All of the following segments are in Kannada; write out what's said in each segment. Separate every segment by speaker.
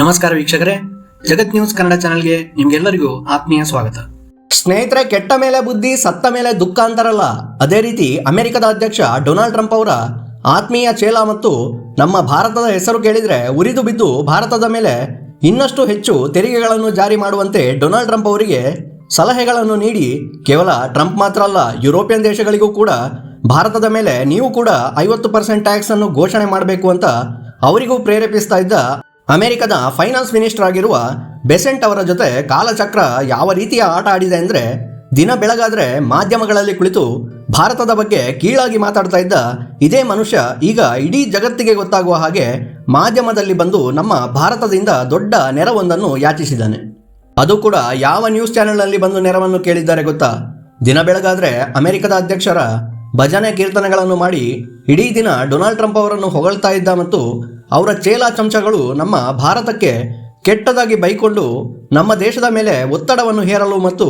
Speaker 1: ನಮಸ್ಕಾರ ವೀಕ್ಷಕರೇ. ಜಗತ್ ನ್ಯೂಸ್ ಕನ್ನಡ ಚಾನೆಲ್ಗೆ ನಿಮ್ಗೆಲ್ಲರಿಗೂ ಆತ್ಮೀಯ ಸ್ವಾಗತ.
Speaker 2: ಸ್ನೇಹಿತರೆ, ಕೆಟ್ಟ ಮೇಲೆ ಬುದ್ಧಿ, ಸತ್ತ ಮೇಲೆ ದುಃಖ ಅಂತಾರಲ್ಲ, ಅದೇ ರೀತಿ ಅಮೆರಿಕದ ಅಧ್ಯಕ್ಷ ಡೊನಾಲ್ಡ್ ಟ್ರಂಪ್ ಅವರ ಆತ್ಮೀಯ ಚೇಲ ಮತ್ತು ನಮ್ಮ ಭಾರತದ ಹೆಸರು ಕೇಳಿದ್ರೆ ಉರಿದು ಬಿದ್ದು ಭಾರತದ ಮೇಲೆ ಇನ್ನಷ್ಟು ಹೆಚ್ಚು ತೆರಿಗೆಗಳನ್ನು ಜಾರಿ ಮಾಡುವಂತೆ ಡೊನಾಲ್ಡ್ ಟ್ರಂಪ್ ಅವರಿಗೆ ಸಲಹೆಗಳನ್ನು ನೀಡಿ ಕೇವಲ ಟ್ರಂಪ್ ಮಾತ್ರ ಅಲ್ಲ, ಯುರೋಪಿಯನ್ ದೇಶಗಳಿಗೂ ಕೂಡ ಭಾರತದ ಮೇಲೆ ನೀವು ಕೂಡ ಐವತ್ತು ಪರ್ಸೆಂಟ್ ಟ್ಯಾಕ್ಸ್ ಅನ್ನು ಘೋಷಣೆ ಮಾಡಬೇಕು ಅಂತ ಅವರಿಗೂ ಪ್ರೇರೇಪಿಸ್ತಾ ಇದ್ದ ಅಮೆರಿಕದ ಫೈನಾನ್ಸ್ ಮಿನಿಸ್ಟರ್ ಆಗಿರುವ ಬೆಸೆಂಟ್ ಅವರ ಜೊತೆ ಕಾಲಚಕ್ರ ಯಾವ ರೀತಿಯ ಆಟ ಆಡಿದೆ ಅಂದರೆ ದಿನ ಬೆಳಗಾದರೆ ಮಾಧ್ಯಮಗಳಲ್ಲಿ ಕುಳಿತು ಭಾರತದ ಬಗ್ಗೆ ಕೀಳಾಗಿ ಮಾತಾಡ್ತಾ ಇದ್ದ ಇದೇ ಮನುಷ್ಯ ಈಗ ಇಡೀ ಜಗತ್ತಿಗೆ ಗೊತ್ತಾಗುವ ಹಾಗೆ ಮಾಧ್ಯಮದಲ್ಲಿ ಬಂದು ನಮ್ಮ ಭಾರತದಿಂದ ದೊಡ್ಡ ನೆರವೊಂದನ್ನು ಯಾಚಿಸಿದ್ದಾನೆ. ಅದು ಕೂಡ ಯಾವ ನ್ಯೂಸ್ ಚಾನೆಲ್ನಲ್ಲಿ ಬಂದು ನೆರವನ್ನು ಕೇಳಿದ್ದಾರೆ ಗೊತ್ತಾ? ದಿನ ಬೆಳಗಾದರೆ ಅಮೆರಿಕದ ಅಧ್ಯಕ್ಷರ ಭಜನೆ ಕೀರ್ತನೆಗಳನ್ನು ಮಾಡಿ ಇಡೀ ದಿನ ಡೊನಾಲ್ಡ್ ಟ್ರಂಪ್ ಅವರನ್ನು ಹೊಗಳ್ತಾ ಇದ್ದ ಮತ್ತು ಅವರ ಚೇಲ ಚಮಚಗಳು ನಮ್ಮ ಭಾರತಕ್ಕೆ ಕೆಟ್ಟದಾಗಿ ಬೈಕೊಂಡು ನಮ್ಮ ದೇಶದ ಮೇಲೆ ಒತ್ತಡವನ್ನು ಹೇರಲು ಮತ್ತು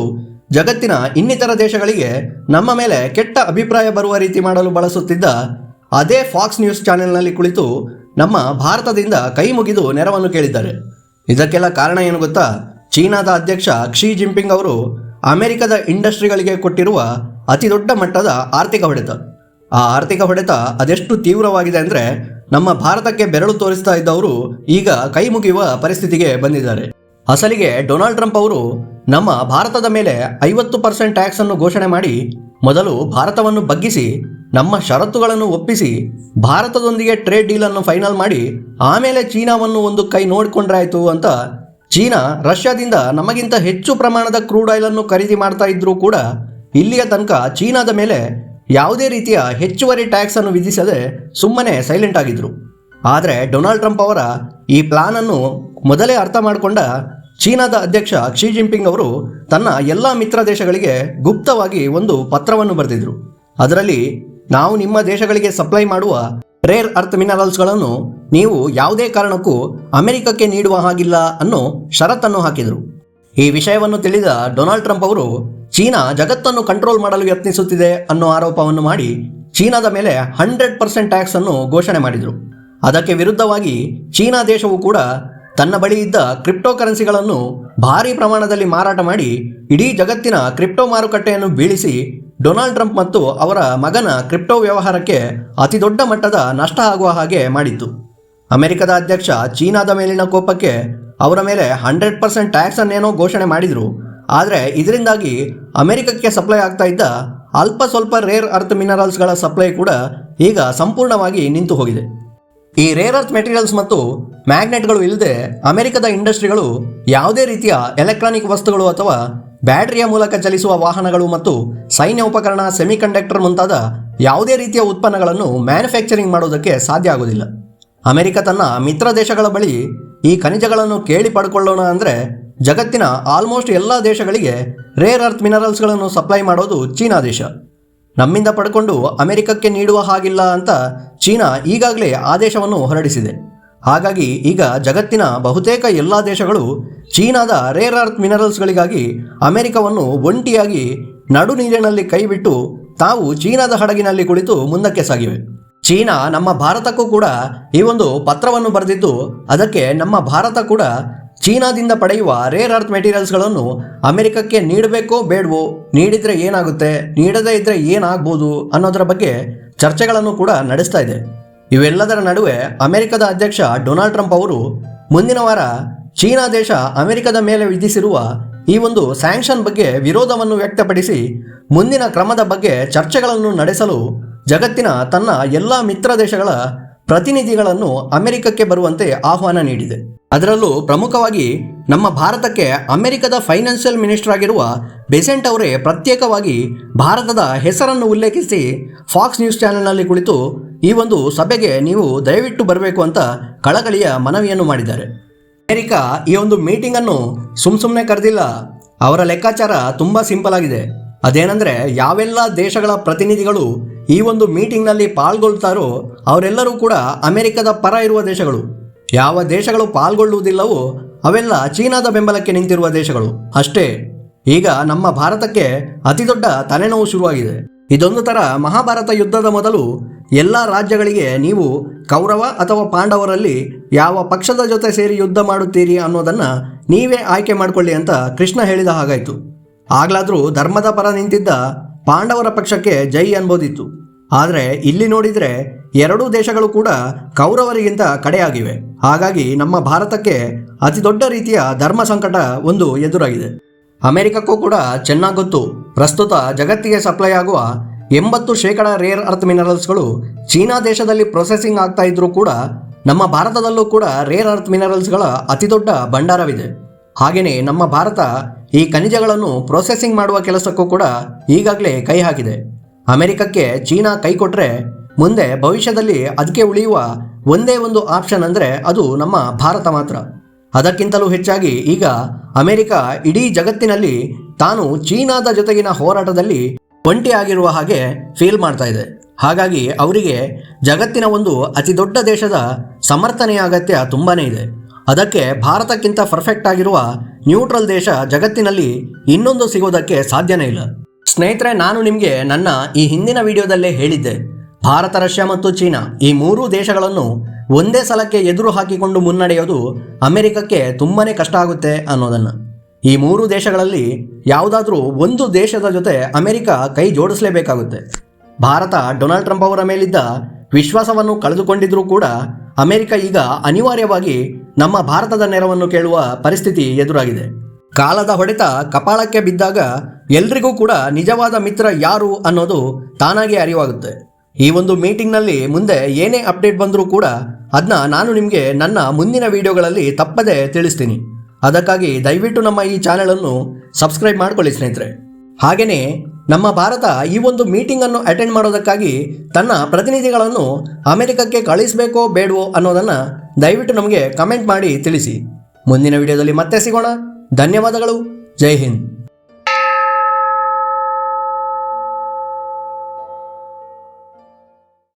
Speaker 2: ಜಗತ್ತಿನ ಇನ್ನಿತರ ದೇಶಗಳಿಗೆ ನಮ್ಮ ಮೇಲೆ ಕೆಟ್ಟ ಅಭಿಪ್ರಾಯ ಬರುವ ರೀತಿ ಮಾಡಲು ಬಳಸುತ್ತಿದ್ದ ಅದೇ ಫಾಕ್ಸ್ ನ್ಯೂಸ್ ಚಾನೆಲ್ನಲ್ಲಿ ಕುಳಿತು ನಮ್ಮ ಭಾರತದಿಂದ ಕೈ ಮುಗಿದು ನೆರವನ್ನು ಕೇಳಿದ್ದಾರೆ. ಇದಕ್ಕೆಲ್ಲ ಕಾರಣ ಏನು ಗೊತ್ತಾ? ಚೀನಾದ ಅಧ್ಯಕ್ಷ ಕ್ಷಿ ಜಿಂಪಿಂಗ್ ಅವರು ಅಮೆರಿಕದ ಇಂಡಸ್ಟ್ರಿಗಳಿಗೆ ಕೊಟ್ಟಿರುವ ಅತಿ ದೊಡ್ಡ ಮಟ್ಟದ ಆರ್ಥಿಕ ಹೊಡೆತ. ಆ ಆರ್ಥಿಕ ಹೊಡೆತ ಅದೆಷ್ಟು ತೀವ್ರವಾಗಿದೆ ಅಂದರೆ ನಮ್ಮ ಭಾರತಕ್ಕೆ ಬೆರಳು ತೋರಿಸ್ತಾ ಇದ್ದವರು ಈಗ ಕೈ ಮುಗಿಯುವ ಪರಿಸ್ಥಿತಿಗೆ ಬಂದಿದ್ದಾರೆ. ಅಸಲಿಗೆ ಡೊನಾಲ್ಡ್ ಟ್ರಂಪ್ ಅವರು ನಮ್ಮ ಭಾರತದ ಮೇಲೆ ಐವತ್ತು ಪರ್ಸೆಂಟ್ ಟ್ಯಾಕ್ಸ್ ಅನ್ನು ಘೋಷಣೆ ಮಾಡಿ ಮೊದಲು ಭಾರತವನ್ನು ಬಗ್ಗಿಸಿ, ನಮ್ಮ ಷರತ್ತುಗಳನ್ನು ಒಪ್ಪಿಸಿ, ಭಾರತದೊಂದಿಗೆ ಟ್ರೇಡ್ ಡೀಲ್ ಅನ್ನು ಫೈನಲ್ ಮಾಡಿ, ಆಮೇಲೆ ಚೀನಾವನ್ನು ಒಂದು ಕೈ ನೋಡಿಕೊಂಡ್ರಾಯ್ತು ಅಂತ ಚೀನಾ ರಷ್ಯಾದಿಂದ ನಮಗಿಂತ ಹೆಚ್ಚು ಪ್ರಮಾಣದ ಕ್ರೂಡ್ ಆಯಿಲ್ ಅನ್ನು ಖರೀದಿ ಮಾಡ್ತಾ ಇದ್ರೂ ಕೂಡ ಇಲ್ಲಿಯ ತನಕ ಚೀನಾದ ಮೇಲೆ ಯಾವುದೇ ರೀತಿಯ ಹೆಚ್ಚುವರಿ ಟ್ಯಾಕ್ಸ್ ಅನ್ನು ವಿಧಿಸದೆ ಸುಮ್ಮನೆ ಸೈಲೆಂಟ್ ಆಗಿದ್ರು. ಆದರೆ ಡೊನಾಲ್ಡ್ ಟ್ರಂಪ್ ಅವರ ಈ ಪ್ಲಾನ್ ಅನ್ನು ಮೊದಲೇ ಅರ್ಥ ಮಾಡಿಕೊಂಡ ಚೀನಾದ ಅಧ್ಯಕ್ಷ ಕ್ಷಿ ಜಿನ್ಪಿಂಗ್ ಅವರು ತನ್ನ ಎಲ್ಲ ಮಿತ್ರ ದೇಶಗಳಿಗೆ ಗುಪ್ತವಾಗಿ ಒಂದು ಪತ್ರವನ್ನು ಬರೆದಿದ್ರು. ಅದರಲ್ಲಿ ನಾವು ನಿಮ್ಮ ದೇಶಗಳಿಗೆ ಸಪ್ಲೈ ಮಾಡುವ ರೇರ್ ಅರ್ಥ್ ಮಿನರಲ್ಸ್ಗಳನ್ನು ನೀವು ಯಾವುದೇ ಕಾರಣಕ್ಕೂ ಅಮೆರಿಕಕ್ಕೆ ನೀಡುವ ಹಾಗಿಲ್ಲ ಅನ್ನೋ ಷರತ್ತನ್ನು ಹಾಕಿದರು. ಈ ವಿಷಯವನ್ನು ತಿಳಿದ ಡೊನಾಲ್ಡ್ ಟ್ರಂಪ್ ಅವರು ಚೀನಾ ಜಗತ್ತನ್ನು ಕಂಟ್ರೋಲ್ ಮಾಡಲು ಯತ್ನಿಸುತ್ತಿದೆ ಅನ್ನೋ ಆರೋಪವನ್ನು ಮಾಡಿ ಚೀನಾದ ಮೇಲೆ ಹಂಡ್ರೆಡ್ ಪರ್ಸೆಂಟ್ ಟ್ಯಾಕ್ಸ್ ಅನ್ನು ಘೋಷಣೆ ಮಾಡಿದರು. ಅದಕ್ಕೆ ವಿರುದ್ಧವಾಗಿ ಚೀನಾ ದೇಶವು ಕೂಡ ತನ್ನ ಬಳಿ ಇದ್ದ ಕ್ರಿಪ್ಟೋ ಕರೆನ್ಸಿಗಳನ್ನು ಭಾರೀ ಪ್ರಮಾಣದಲ್ಲಿ ಮಾರಾಟ ಮಾಡಿ ಇಡೀ ಜಗತ್ತಿನ ಕ್ರಿಪ್ಟೋ ಮಾರುಕಟ್ಟೆಯನ್ನು ಬೀಳಿಸಿ ಡೊನಾಲ್ಡ್ ಟ್ರಂಪ್ ಮತ್ತು ಅವರ ಮಗನ ಕ್ರಿಪ್ಟೋ ವ್ಯವಹಾರಕ್ಕೆ ಅತಿ ದೊಡ್ಡ ಮಟ್ಟದ ನಷ್ಟ ಆಗುವ ಹಾಗೆ ಮಾಡಿತ್ತು ಅಮೆರಿಕದ ಅಧ್ಯಕ್ಷ ಚೀನಾದ ಮೇಲಿನ ಕೋಪಕ್ಕೆ ಅವರ ಮೇಲೆ ಹಂಡ್ರೆಡ್ ಪರ್ಸೆಂಟ್ ಟ್ಯಾಕ್ಸ್ ಅನ್ನೇನೋ ಘೋಷಣೆ ಮಾಡಿದರು. ಆದರೆ ಇದರಿಂದಾಗಿ ಅಮೆರಿಕಕ್ಕೆ ಸಪ್ಲೈ ಆಗ್ತಾ ಇದ್ದ ಅಲ್ಪ ಸ್ವಲ್ಪ ರೇರ್ ಅರ್ತ್ ಮಿನರಲ್ಸ್ಗಳ ಸಪ್ಲೈ ಕೂಡ ಈಗ ಸಂಪೂರ್ಣವಾಗಿ ನಿಂತು ಹೋಗಿದೆ. ಈ ರೇರ್ ಅರ್ತ್ ಮೆಟೀರಿಯಲ್ಸ್ ಮತ್ತು ಮ್ಯಾಗ್ನೆಟ್ಗಳು ಇಲ್ಲದೆ ಅಮೆರಿಕದ ಇಂಡಸ್ಟ್ರಿಗಳು ಯಾವುದೇ ರೀತಿಯ ಎಲೆಕ್ಟ್ರಾನಿಕ್ ವಸ್ತುಗಳು ಅಥವಾ ಬ್ಯಾಟರಿಯ ಮೂಲಕ ಚಲಿಸುವ ವಾಹನಗಳು ಮತ್ತು ಸೈನ್ಯ ಉಪಕರಣ ಸೆಮಿಕಂಡಕ್ಟರ್ ಮುಂತಾದ ಯಾವುದೇ ರೀತಿಯ ಉತ್ಪನ್ನಗಳನ್ನು ಮ್ಯಾನುಫ್ಯಾಕ್ಚರಿಂಗ್ ಮಾಡೋದಕ್ಕೆ ಸಾಧ್ಯ ಆಗೋದಿಲ್ಲ ಅಮೆರಿಕ ತನ್ನ ಮಿತ್ರ ದೇಶಗಳ ಬಳಿ ಈ ಖನಿಜಗಳನ್ನು ಕೇಳಿ ಪಡ್ಕೊಳ್ಳೋಣ ಅಂದರೆ ಜಗತ್ತಿನ ಆಲ್ಮೋಸ್ಟ್ ಎಲ್ಲ ದೇಶಗಳಿಗೆ ರೇರ್ ಅರ್ತ್ ಮಿನರಲ್ಸ್ಗಳನ್ನು ಸಪ್ಲೈ ಮಾಡೋದು ಚೀನಾ ದೇಶ. ನಮ್ಮಿಂದ ಪಡ್ಕೊಂಡು ಅಮೆರಿಕಕ್ಕೆ ನೀಡುವ ಹಾಗಿಲ್ಲ ಅಂತ ಚೀನಾ ಈಗಾಗಲೇ ಆದೇಶವನ್ನು ಹೊರಡಿಸಿದೆ. ಹಾಗಾಗಿ ಈಗ ಜಗತ್ತಿನ ಬಹುತೇಕ ಎಲ್ಲ ದೇಶಗಳು ಚೀನಾದ ರೇರ್ ಅರ್ತ್ ಮಿನರಲ್ಸ್ಗಳಿಗಾಗಿ ಅಮೆರಿಕವನ್ನು ಒಂಟಿಯಾಗಿ ನಡು ನೀರಿನಲ್ಲಿ ಕೈಬಿಟ್ಟು ತಾವು ಚೀನಾದ ಹಡಗಿನಲ್ಲಿ ಕುಳಿತು ಮುಂದಕ್ಕೆ ಸಾಗಿವೆ. ಚೀನಾ ನಮ್ಮ ಭಾರತಕ್ಕೂ ಕೂಡ ಈ ಒಂದು ಪತ್ರವನ್ನು ಬರೆದಿದ್ದು ಅದಕ್ಕೆ ನಮ್ಮ ಭಾರತ ಕೂಡ ಚೀನಾದಿಂದ ಪಡೆಯುವ ರೇರ್ ಅರ್ತ್ ಮೆಟೀರಿಯಲ್ಸ್ಗಳನ್ನು ಅಮೆರಿಕಕ್ಕೆ ನೀಡಬೇಕೋ ಬೇಡವೋ? ನೀಡಿದರೆ ಏನಾಗುತ್ತೆ? ನೀಡದೇ ಇದ್ದರೆ ಏನಾಗ್ಬೋದು? ಅನ್ನೋದರ ಬಗ್ಗೆ ಚರ್ಚೆಗಳನ್ನು ಕೂಡ ನಡೆಸ್ತಾ ಇದೆ. ಇವೆಲ್ಲದರ ನಡುವೆ ಅಮೆರಿಕದ ಅಧ್ಯಕ್ಷ ಡೊನಾಲ್ಡ್ ಟ್ರಂಪ್ ಅವರು ಮುಂದಿನ ವಾರ ಚೀನಾ ದೇಶ ಅಮೆರಿಕದ ಮೇಲೆ ವಿಧಿಸಿರುವ ಈ ಒಂದು ಸ್ಯಾಂಕ್ಷನ್ ಬಗ್ಗೆ ವಿರೋಧವನ್ನು ವ್ಯಕ್ತಪಡಿಸಿ ಮುಂದಿನ ಕ್ರಮದ ಬಗ್ಗೆ ಚರ್ಚೆಗಳನ್ನು ನಡೆಸಲು ಜಗತ್ತಿನ ತನ್ನ ಎಲ್ಲ ಮಿತ್ರ ದೇಶಗಳ ಪ್ರತಿನಿಧಿಗಳನ್ನು ಅಮೆರಿಕಕ್ಕೆ ಬರುವಂತೆ ಆಹ್ವಾನ ನೀಡಿದೆ. ಅದರಲ್ಲೂ ಪ್ರಮುಖವಾಗಿ ನಮ್ಮ ಭಾರತಕ್ಕೆ ಅಮೆರಿಕದ ಫೈನಾನ್ಷಿಯಲ್ ಮಿನಿಸ್ಟರ್ ಆಗಿರುವ ಬೆಸೆಂಟ್ ಅವರೇ ಪ್ರತ್ಯೇಕವಾಗಿ ಭಾರತದ ಹೆಸರನ್ನು ಉಲ್ಲೇಖಿಸಿ ಫಾಕ್ಸ್ ನ್ಯೂಸ್ ಚಾನೆಲ್ನಲ್ಲಿ ಕುಳಿತು ಈ ಒಂದು ಸಭೆಗೆ ನೀವು ದಯವಿಟ್ಟು ಬರಬೇಕು ಅಂತ ಕಳಕಳಿಯ ಮನವಿಯನ್ನು ಮಾಡಿದ್ದಾರೆ. ಅಮೆರಿಕ ಈ ಒಂದು ಮೀಟಿಂಗನ್ನು ಸುಮ್ ಸುಮ್ಮನೆ ಕರೆದಿಲ್ಲ. ಅವರ ಲೆಕ್ಕಾಚಾರ ತುಂಬ ಸಿಂಪಲ್ ಆಗಿದೆ. ಅದೇನೆಂದರೆ ಯಾವೆಲ್ಲ ದೇಶಗಳ ಪ್ರತಿನಿಧಿಗಳು ಈ ಒಂದು ಮೀಟಿಂಗ್ನಲ್ಲಿ ಪಾಲ್ಗೊಳ್ತಾರೋ ಅವರೆಲ್ಲರೂ ಕೂಡ ಅಮೆರಿಕದ ಪರ ಇರುವ ದೇಶಗಳು. ಯಾವ ದೇಶಗಳು ಪಾಲ್ಗೊಳ್ಳುವುದಿಲ್ಲವೋ ಅವೆಲ್ಲ ಚೀನಾದ ಬೆಂಬಲಕ್ಕೆ ನಿಂತಿರುವ ದೇಶಗಳು. ಅಷ್ಟೇ, ಈಗ ನಮ್ಮ ಭಾರತಕ್ಕೆ ಅತಿ ದೊಡ್ಡ ತಲೆನೋವು ಶುರುವಾಗಿದೆ. ಇದೊಂದು ಥರ ಮಹಾಭಾರತ ಯುದ್ಧದ ಮೊದಲು ಎಲ್ಲ ರಾಜ್ಯಗಳಿಗೆ ನೀವು ಕೌರವ ಅಥವಾ ಪಾಂಡವರಲ್ಲಿ ಯಾವ ಪಕ್ಷದ ಜೊತೆ ಸೇರಿ ಯುದ್ಧ ಮಾಡುತ್ತೀರಿ ಅನ್ನೋದನ್ನು ನೀವೇ ಆಯ್ಕೆ ಮಾಡಿಕೊಳ್ಳಿ ಅಂತ ಕೃಷ್ಣ ಹೇಳಿದ ಹಾಗಾಯಿತು. ಆಗ್ಲಾದರೂ ಧರ್ಮದ ಪರ ನಿಂತಿದ್ದ ಪಾಂಡವರ ಪಕ್ಷಕ್ಕೆ ಜೈ ಅನ್ಬೋದಿತ್ತು. ಆದರೆ ಇಲ್ಲಿ ನೋಡಿದರೆ ಎರಡೂ ದೇಶಗಳು ಕೂಡ ಕೌರವರಿಗಿಂತ ಕಡೆಯಾಗಿವೆ. ಹಾಗಾಗಿ ನಮ್ಮ ಭಾರತಕ್ಕೆ ಅತಿ ದೊಡ್ಡ ರೀತಿಯ ಧರ್ಮ ಸಂಕಟ ಒಂದು ಎದುರಾಗಿದೆ. ಅಮೆರಿಕಕ್ಕೂ ಕೂಡ ಚೆನ್ನಾಗಿ ಗೊತ್ತು, ಪ್ರಸ್ತುತ ಜಗತ್ತಿಗೆ ಸಪ್ಲೈ ಆಗುವ ಎಂಬತ್ತು ಶೇಕಡ ರೇರ್ ಅರ್ತ್ ಮಿನರಲ್ಸ್ಗಳು ಚೀನಾ ದೇಶದಲ್ಲಿ ಪ್ರೊಸೆಸಿಂಗ್ ಆಗ್ತಾ ಇದ್ರೂ ಕೂಡ ನಮ್ಮ ಭಾರತದಲ್ಲೂ ಕೂಡ ರೇರ್ ಅರ್ತ್ ಮಿನರಲ್ಸ್ಗಳ ಅತಿದೊಡ್ಡ ಭಂಡಾರವಿದೆ. ಹಾಗೆಯೇ ನಮ್ಮ ಭಾರತ ಈ ಖನಿಜಗಳನ್ನು ಪ್ರೊಸೆಸಿಂಗ್ ಮಾಡುವ ಕೆಲಸಕ್ಕೂ ಕೂಡ ಈಗಾಗಲೇ ಕೈ ಹಾಕಿದೆ. ಅಮೆರಿಕಕ್ಕೆ ಚೀನಾ ಕೈ ಕೊಟ್ಟರೆ ಮುಂದೆ ಭವಿಷ್ಯದಲ್ಲಿ ಅದಕ್ಕೆ ಉಳಿಯುವ ಒಂದೇ ಒಂದು ಆಪ್ಷನ್ ಅಂದರೆ ಅದು ನಮ್ಮ ಭಾರತ ಮಾತ್ರ. ಅದಕ್ಕಿಂತಲೂ ಹೆಚ್ಚಾಗಿ ಈಗ ಅಮೆರಿಕ ಇಡೀ ಜಗತ್ತಿನಲ್ಲಿ ತಾನು ಚೀನಾದ ಜೊತೆಗಿನ ಹೋರಾಟದಲ್ಲಿ ಒಂಟಿಯಾಗಿರುವ ಹಾಗೆ ಫೀಲ್ ಮಾಡ್ತಾ ಇದೆ. ಹಾಗಾಗಿ ಅವರಿಗೆ ಜಗತ್ತಿನ ಒಂದು ಅತಿ ದೊಡ್ಡ ದೇಶದ ಸಮರ್ಥನೆಯ ಅಗತ್ಯ ತುಂಬಾ ಇದೆ. ಅದಕ್ಕೆ ಭಾರತಕ್ಕಿಂತ ಪರ್ಫೆಕ್ಟ್ ಆಗಿರುವ ನ್ಯೂಟ್ರಲ್ ದೇಶ ಜಗತ್ತಿನಲ್ಲಿ ಇನ್ನೊಂದು ಸಿಗೋದಕ್ಕೆ ಸಾಧ್ಯನೇ ಇಲ್ಲ. ಸ್ನೇಹಿತರೆ, ನಾನು ನಿಮಗೆ ನನ್ನ ಈ ಹಿಂದಿನ ವಿಡಿಯೋದಲ್ಲೇ ಹೇಳಿದ್ದೆ. ಭಾರತ, ರಷ್ಯಾ ಮತ್ತು ಚೀನಾ ಈ ಮೂರೂ ದೇಶಗಳನ್ನು ಒಂದೇ ಸಲಕ್ಕೆ ಎದುರು ಹಾಕಿಕೊಂಡು ಮುನ್ನಡೆಯೋದು ಅಮೆರಿಕಕ್ಕೆ ತುಂಬಾ ಕಷ್ಟ ಆಗುತ್ತೆ ಅನ್ನೋದನ್ನು. ಈ ಮೂರು ದೇಶಗಳಲ್ಲಿ ಯಾವುದಾದ್ರೂ ಒಂದು ದೇಶದ ಜೊತೆ ಅಮೆರಿಕ ಕೈ ಜೋಡಿಸಲೇಬೇಕಾಗುತ್ತೆ. ಭಾರತ ಡೊನಾಲ್ಡ್ ಟ್ರಂಪ್ ಅವರ ಮೇಲಿದ್ದ ವಿಶ್ವಾಸವನ್ನು ಕಳೆದುಕೊಂಡಿದ್ರೂ ಕೂಡ ಅಮೆರಿಕ ಈಗ ಅನಿವಾರ್ಯವಾಗಿ ನಮ್ಮ ಭಾರತದ ನೆರವನ್ನು ಕೇಳುವ ಪರಿಸ್ಥಿತಿ ಎದುರಾಗಿದೆ. ಕಾಲದ ಹೊಡೆತ ಕಪಾಳಕ್ಕೆ ಬಿದ್ದಾಗ ಎಲ್ರಿಗೂ ಕೂಡ ನಿಜವಾದ ಮಿತ್ರ ಯಾರು ಅನ್ನೋದು ತಾನಾಗಿ ಅರಿವಾಗುತ್ತೆ. ಈ ಒಂದು ಮೀಟಿಂಗ್ನಲ್ಲಿ ಮುಂದೆ ಏನೇ ಅಪ್ಡೇಟ್ ಬಂದರೂ ಕೂಡ ಅದನ್ನ ನಾನು ನಿಮಗೆ ನನ್ನ ಮುಂದಿನ ವಿಡಿಯೋಗಳಲ್ಲಿ ತಪ್ಪದೆ ತಿಳಿಸ್ತೀನಿ. ಅದಕ್ಕಾಗಿ ದಯವಿಟ್ಟು ನಮ್ಮ ಈ ಚಾನೆಲನ್ನು ಸಬ್ಸ್ಕ್ರೈಬ್ ಮಾಡ್ಕೊಳ್ಳಿ ಸ್ನೇಹಿತರೆ. ಹಾಗೆಯೇ ನಮ್ಮ ಭಾರತ ಈ ಒಂದು ಮೀಟಿಂಗನ್ನು ಅಟೆಂಡ್ ಮಾಡೋದಕ್ಕಾಗಿ ತನ್ನ ಪ್ರತಿನಿಧಿಗಳನ್ನು ಅಮೆರಿಕಕ್ಕೆ ಕಳಿಸಬೇಕೋ ಬೇಡವೋ ಅನ್ನೋದನ್ನು ದಯವಿಟ್ಟು ನಮಗೆ ಕಮೆಂಟ್ ಮಾಡಿ ತಿಳಿಸಿ. ಮುಂದಿನ ವಿಡಿಯೋದಲ್ಲಿ ಮತ್ತೆ ಸಿಗೋಣ. ಧನ್ಯವಾದಗಳು. ಜೈ ಹಿಂದ್.